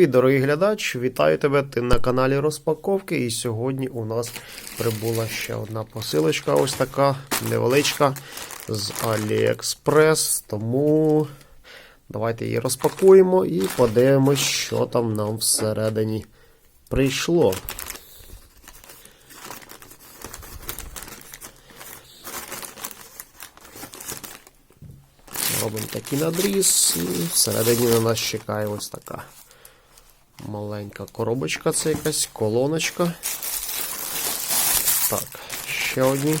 Привіт, дорогий глядач! Вітаю тебе! Ти на каналі Розпаковки. І сьогодні у нас прибула ще одна посилочка, ось така невеличка з AliExpress. Тому давайте її розпакуємо і подивимось, що там нам всередині прийшло. Робимо такий надріз, і всередині на нас чекає ось така маленька коробочка, це якась колоночка. Так, ще одні.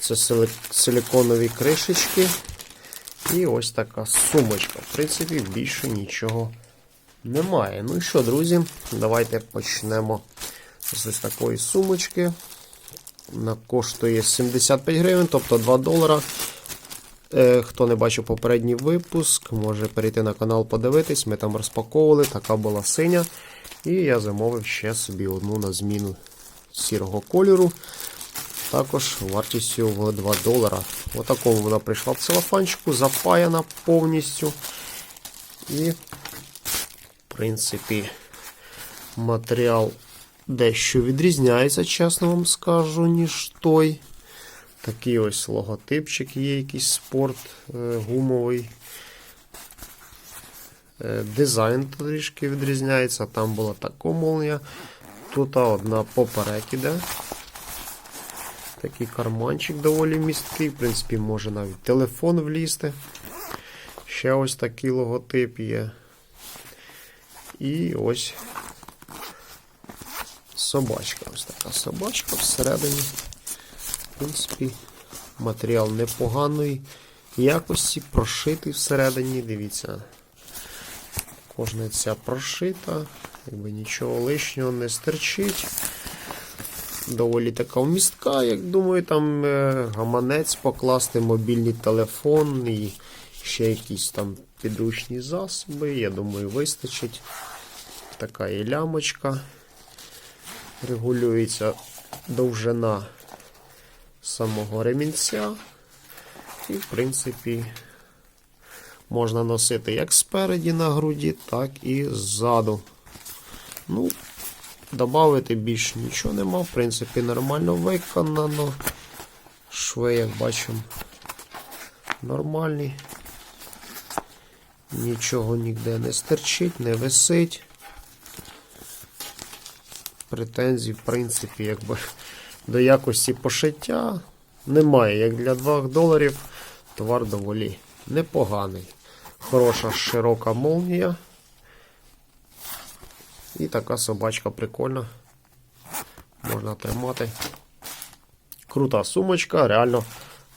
Це силиконові кришечки. І ось така сумочка. В принципі, більше нічого немає. Ну і що, друзі, давайте почнемо з ось такої сумочки. Вона коштує 75 гривень, тобто 2 долара. Е, Хто не бачив попередній випуск, може перейти на канал подивитись. Ми там розпаковували, така була синя. І я замовив ще собі одну на зміну сірого кольору. Також вартістю в 2 долара. В такому вона прийшла в целофанчику, запаяна повністю. І, в принципі, матеріал дещо відрізняється, чесно вам скажу, ніж той. Такий ось логотипчик є, якийсь спорт е, гумовий. Е, Дизайн трішки відрізняється. Там була така молния. Тут одна поперек іде. Такий карманчик доволі місткий. В принципі, може навіть телефон влізти. Ще ось такий логотип є. І ось собачка. Ось така собачка всередині. В принципі, матеріал непоганої якості, прошитий всередині. Дивіться, кожна ця прошита, якби нічого лишнього не стерчить. Доволі така вмістка, як думаю, там е, гаманець покласти, мобільний телефон і ще якісь там підручні засоби. Я думаю, вистачить. Така є лямочка. Регулюється довжина самого ремінця. І, в принципі, можна носити як спереді на груді, так і ззаду. Ну, додати більш нічого нема. В принципі, нормально виконано. Шви, як бачимо, нормальні. Нічого ніде не стерчить, не висить. Претензій, в принципі, якби до якості пошиття немає. Як для 2 доларів товар доволі непоганий. Хороша широка молнія. І така собачка прикольна. Можна тримати. Крута сумочка, реально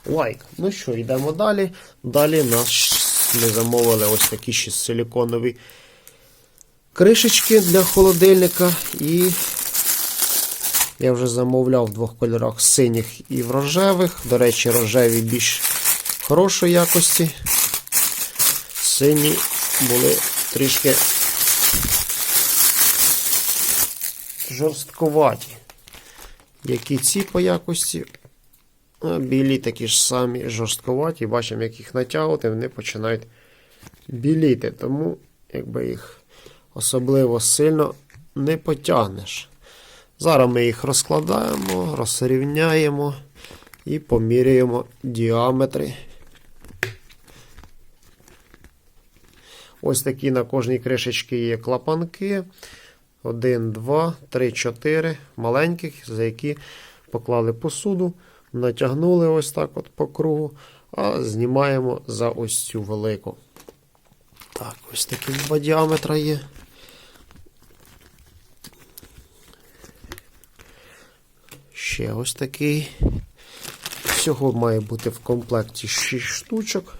лайк. Ну що, йдемо далі. Далі нас ми замовили ось такі ще силіконові кришечки для холодильника. І я вже замовляв в двох кольорах синіх і в рожевих. До речі, рожеві більш хорошої якості. Сині були трішки жорстковаті. Які ці по якості. А білі такі ж самі жорстковаті. Бачимо, як їх натягувати, вони починають біліти. Тому, якби їх особливо сильно не потягнеш. Зараз ми їх розкладаємо, розрівняємо і поміряємо діаметри. Ось такі на кожній кришечці є клапанки. 1, 2, 3, 4 маленьких, за які поклали посуду, натягнули ось так от по кругу, а знімаємо за ось цю велику. Так, ось такі два діаметра є. Ще ось такий. Всього має бути в комплекті 6 штучок.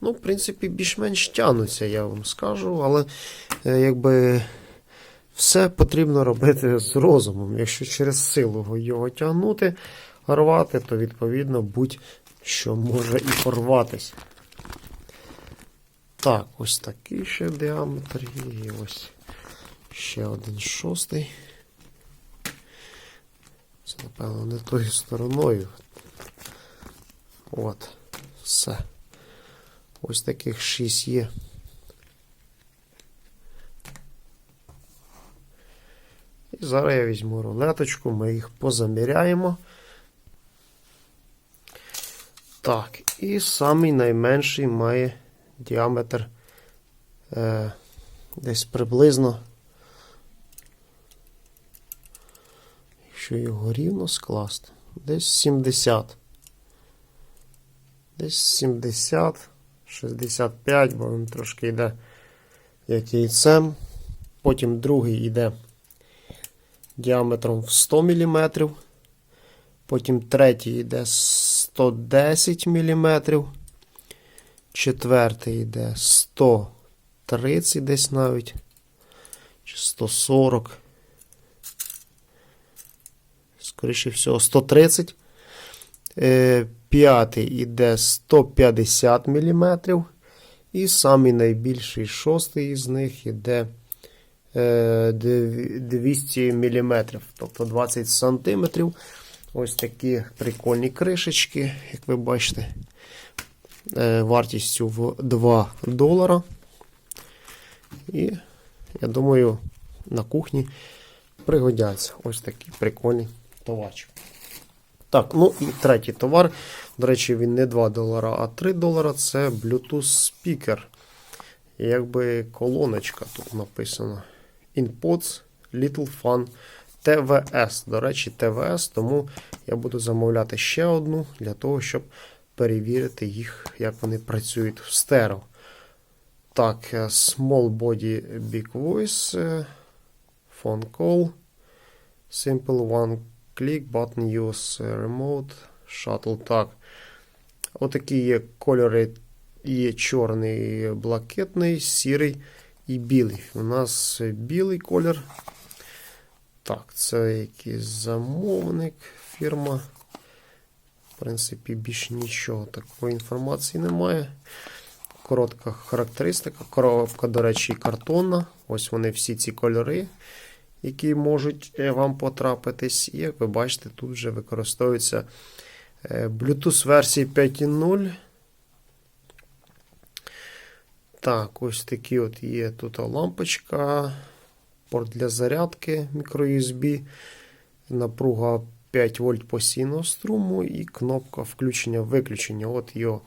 Ну, в принципі, більш-менш тянуться, я вам скажу, але е, якби все потрібно робити з розумом. Якщо через силу його тягнути, рвати, то відповідно будь-що може і порватися. Так, ось такий ще діаметр. І ось ще один шостий. Це, напевно, не тою стороною. От, все. Ось таких 6 є. І зараз я візьму рулеточку, ми їх позаміряємо. Так, і самий найменший має діаметр е, десь приблизно. Якщо його рівно скласти, десь 70. Десь 70, 65, бо він трошки йде як яйцем. Потім другий йде діаметром в 100 мм. Потім третій йде 110 мм. Четвертий йде 130 десь навіть. Чи 140. Скоріше всього, 130. Е, П'ятий йде 150 мм. І самий найбільший шостий із них йде 200 мм, тобто 20 см. Ось такі прикольні кришечки, як ви бачите, е, вартістю в 2 долара. І, я думаю, на кухні пригодяться ось такі прикольні товарчики. Так, ну і третій товар. До речі, він не 2 долара, а 3 долара це Bluetooth спікер. Якби колоночка тут написано. InPods Little Fun TVS. До речі, ТВС, тому я буду замовляти ще одну для того, щоб перевірити їх, як вони працюють в стерео. Так, Small Body Big Voice. Phone Call. Simple One Click Button Use Remote Shuttle. Так. Отакі є кольори. Є чорний, блакитний, сірий і білий. У нас білий колір. Так, це якийсь замовник, фірма. В принципі, більш нічого такої інформації немає. Коротка характеристика. Коробка, до речі, картонна. Ось вони всі ці кольори, які можуть вам потрапитись. І як ви бачите, тут вже використовується Bluetooth версії 5.0. Так, ось такі от є тут лампочка, порт для зарядки microUSB, напруга 5 вольт постійного струму і кнопка включення-виключення. От його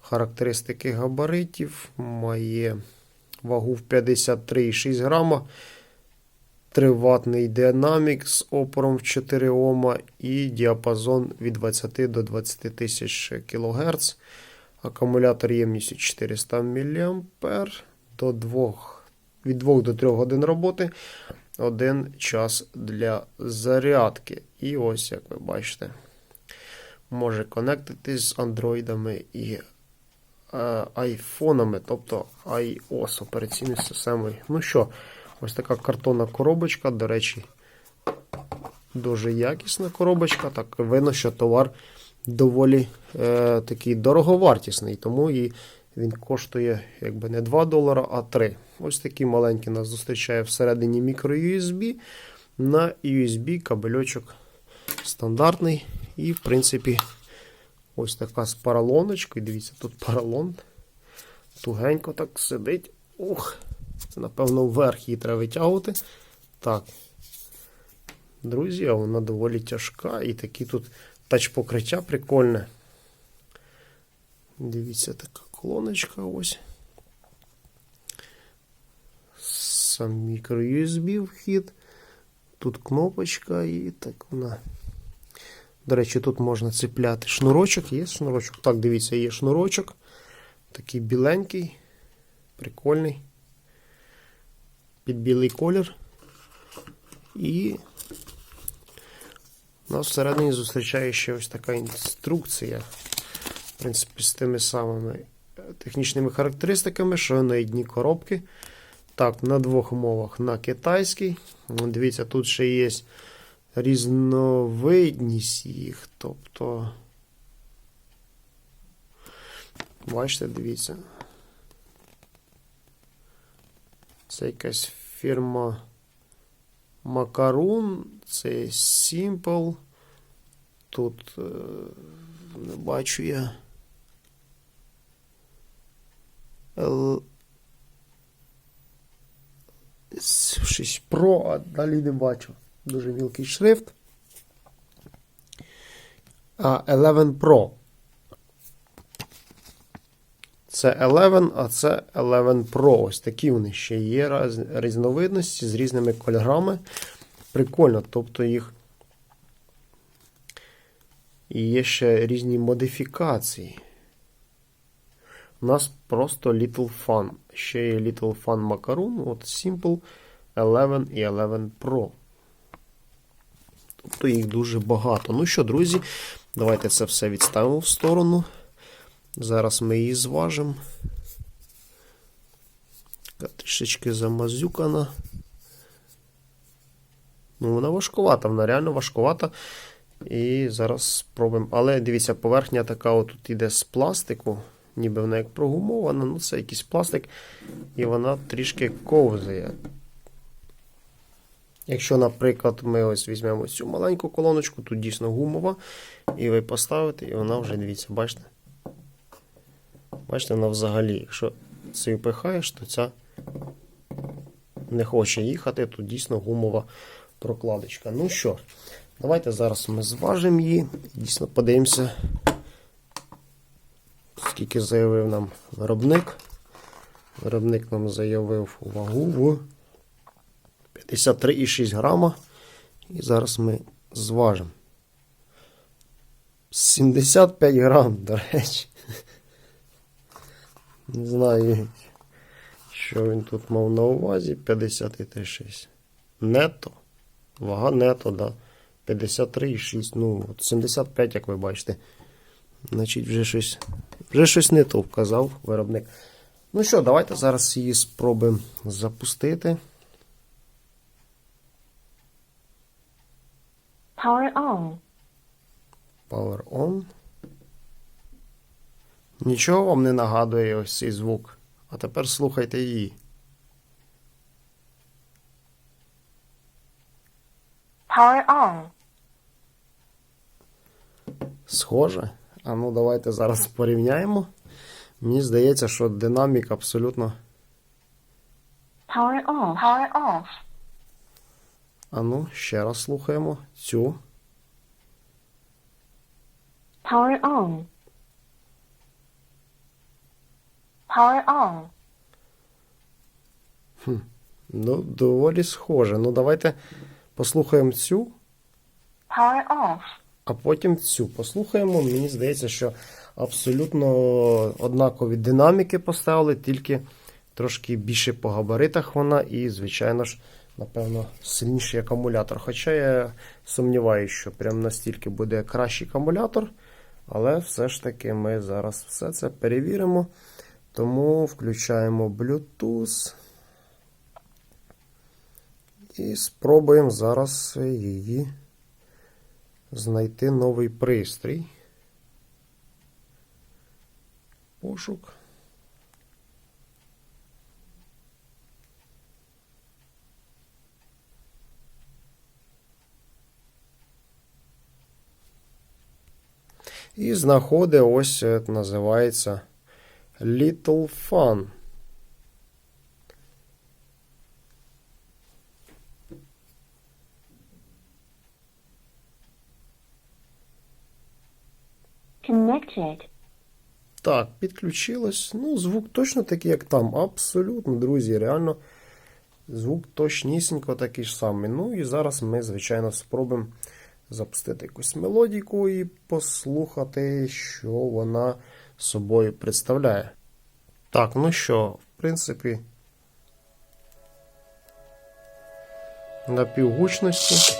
характеристики габаритів. Має вагу в 53,6 грама. 3 ватний динамік з опором в 4 Ома і діапазон від 20 до 20 тисяч кГц. Акумулятор ємністю 400 мА до 2, від 2 до 3 годин роботи. Один час для зарядки. І ось, як ви бачите, може конектитись з андроїдами і е, айфонами, тобто iOS операційною системою. Ну що, ось така картонна коробочка. До речі, дуже якісна коробочка. Так, видно, що товар доволі е, такий дороговартісний, тому і він коштує якби не 2 долара, а 3. Ось такий маленький нас зустрічає всередині мікро-USB. На USB кабельочок стандартний. І, в принципі, ось така з паралоночкою. Дивіться, тут паралон. Тугенько так сидить. Ух, це, напевно, вверх її треба витягувати. Так. Друзі, а вона доволі тяжка. І такі тут тач покриття прикольне. Дивіться, така колоночка ось. Сам мікро USB вхід. Тут кнопочка і так вона. До речі, тут можна цепляти шнурочок, є шнурочок. Так, дивіться, є шнурочок. Такий біленький, прикольний. Під білий колір. І нас всередині зустрічає ще ось така інструкція. В принципі, з тими самими технічними характеристиками, що на одні коробки. Так, на двох мовах на китайській. Дивіться, тут ще є різновидність їх. Тобто, бачите, дивіться. Це якась фірма Макарун, це Simple. Тут е, не бачу я. Щось Pro, а далі не бачу. Дуже мілкий шрифт. А 11 Pro. Це 11, а це 11 Pro. Ось такі вони ще є різновидності з різними кольорами. Прикольно, тобто їх. І є ще різні модифікації. У нас просто Little Fun. Ще є Little Fun Macaroon, от Simple 11 і 11 Pro. Тобто їх дуже багато. Ну що, друзі, давайте це все відставимо в сторону. Зараз ми її зважимо. Така трішечки замазюкана. Ну, вона важкувата, вона реально важкувата. І зараз спробуємо. Але дивіться, поверхня така от тут іде з пластику, ніби вона як прогумована, ну це якийсь пластик, і вона трішки ковзає. Якщо, наприклад, ми ось візьмемо цю маленьку колоночку, тут дійсно гумова, і ви поставите, і вона вже, дивіться, бачите? Бачите, вона взагалі, якщо цю пихаєш, то ця не хоче їхати, тут дійсно гумова прокладочка. Ну що, давайте зараз ми зважимо її. Дійсно подивимося, скільки заявив нам виробник. Виробник нам заявив вагу в 53,6 грама. І зараз ми зважимо. 75 грам, до речі. Не знаю, що він тут мав на увазі. 53,6. Нето. Вага нето, да. 53,6. Ну, от 75, як ви бачите. Значить, вже щось, вже щось не то вказав виробник. Ну що, давайте зараз її спробуємо запустити. Power on. Power on. Нічого вам не нагадує ось цей звук. А тепер слухайте її. Power on. Схоже. А ну давайте зараз порівняємо. Мені здається, що динамік абсолютно. Power on. Power off. А ну, ще раз слухаємо цю. Power on. Power on. Ну, доволі схоже. Ну, давайте послухаємо цю, Power off. а потім цю. Послухаємо. Мені здається, що абсолютно однакові динаміки поставили, тільки трошки більше по габаритах вона і, звичайно ж, напевно, сильніший акумулятор. Хоча я сумніваюся, що прям настільки буде кращий акумулятор. Але все ж таки ми зараз все це перевіримо. Тому включаємо Bluetooth. І спробуємо зараз її знайти новий пристрій. Пошук. І знаходить ось е, називається Little Fun. Connected. Так, підключилось. Ну, звук точно такий, як там. Абсолютно, друзі. Реально, звук точнісінько такий ж самий. Ну і зараз ми, звичайно, спробуємо запустити якусь мелодіку і послухати, що вона собою представляє. Так, ну що, в принципі, на півгучності.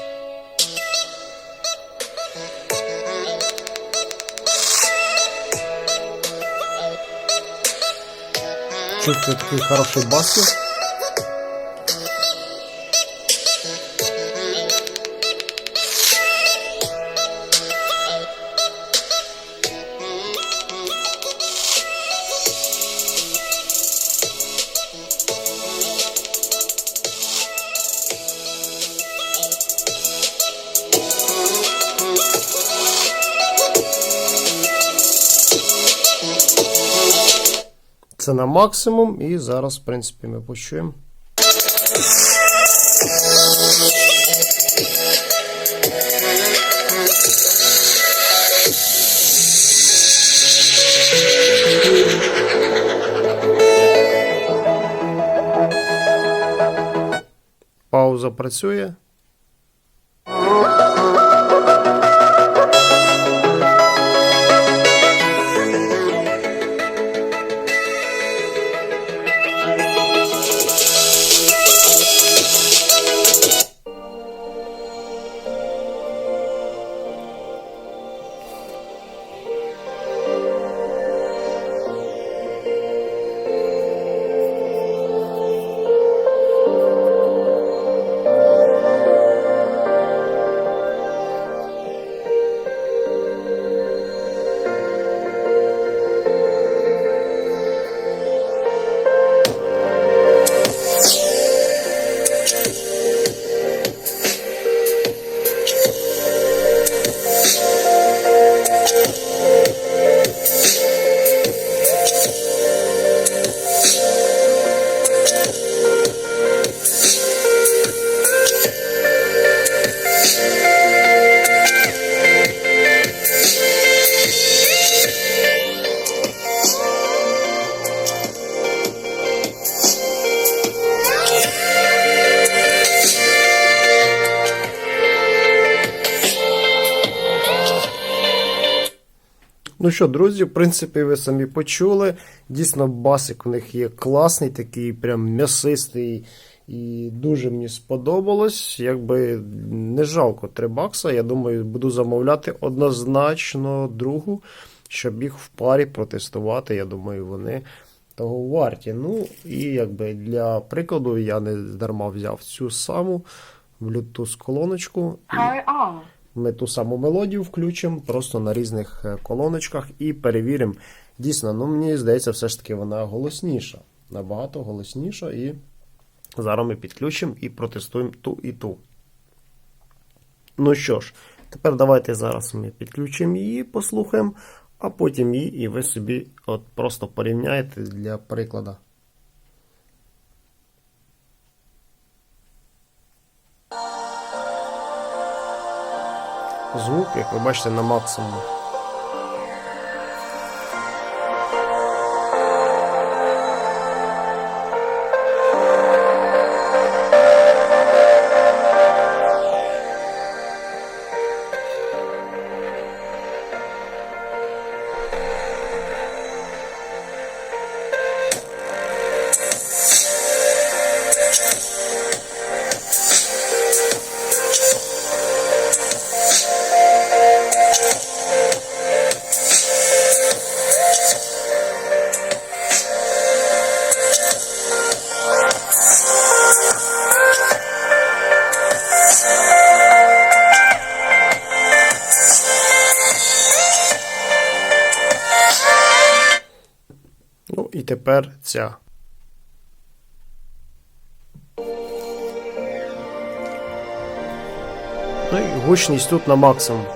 Чувствую такий хороший бас. Це на максимум, і зараз, в принципі, ми почуємо. Пауза працює. Ну що, друзі, в принципі, ви самі почули. Дійсно, басик у них є класний, такий прям м'ясистий. І дуже мені сподобалось. Якби не жалко 3 бакса. Я думаю, буду замовляти однозначно другу, щоб їх в парі протестувати. Я думаю, вони того варті. Ну, і якби для прикладу, я не дарма взяв цю саму Bluetooth колоночку. On. Ми ту саму мелодію включимо просто на різних е, колоночках і перевіримо. Дійсно, ну мені здається, все ж таки вона голосніша. Набагато голосніша. І зараз ми підключимо і протестуємо ту і ту. Ну що ж, тепер давайте зараз ми підключимо її, послухаємо, а потім її, і ви собі от просто порівняєте для прикладу. Звук, як ви бачите, на максимум. І тепер ця. Ну і гучність тут на максимум.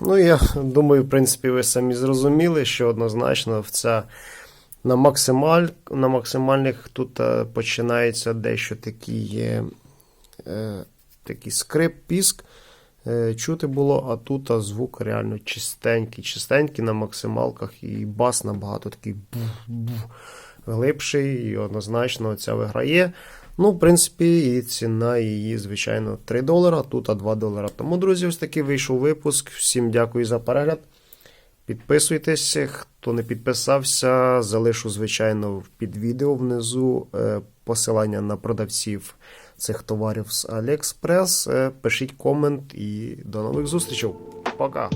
Ну, я думаю, в принципі, ви самі зрозуміли, що однозначно в ця на, максималь, на максимальних тут е, починається дещо такий, е, такий скрип, піск. Е, чути було, а тут а, звук реально чистенький, чистенький на максималках, і бас набагато такий бух-бух, глибший, і однозначно ця виграє. Ну, в принципі, і ціна її, звичайно, 3 долара, тут а 2 долара. Тому, друзі, ось такий вийшов випуск. Всім дякую за перегляд. Підписуйтесь, хто не підписався, залишу, звичайно, під відео внизу е, посилання на продавців цих товарів з AliExpress. Е, Пишіть комент і до нових зустрічей. Пока!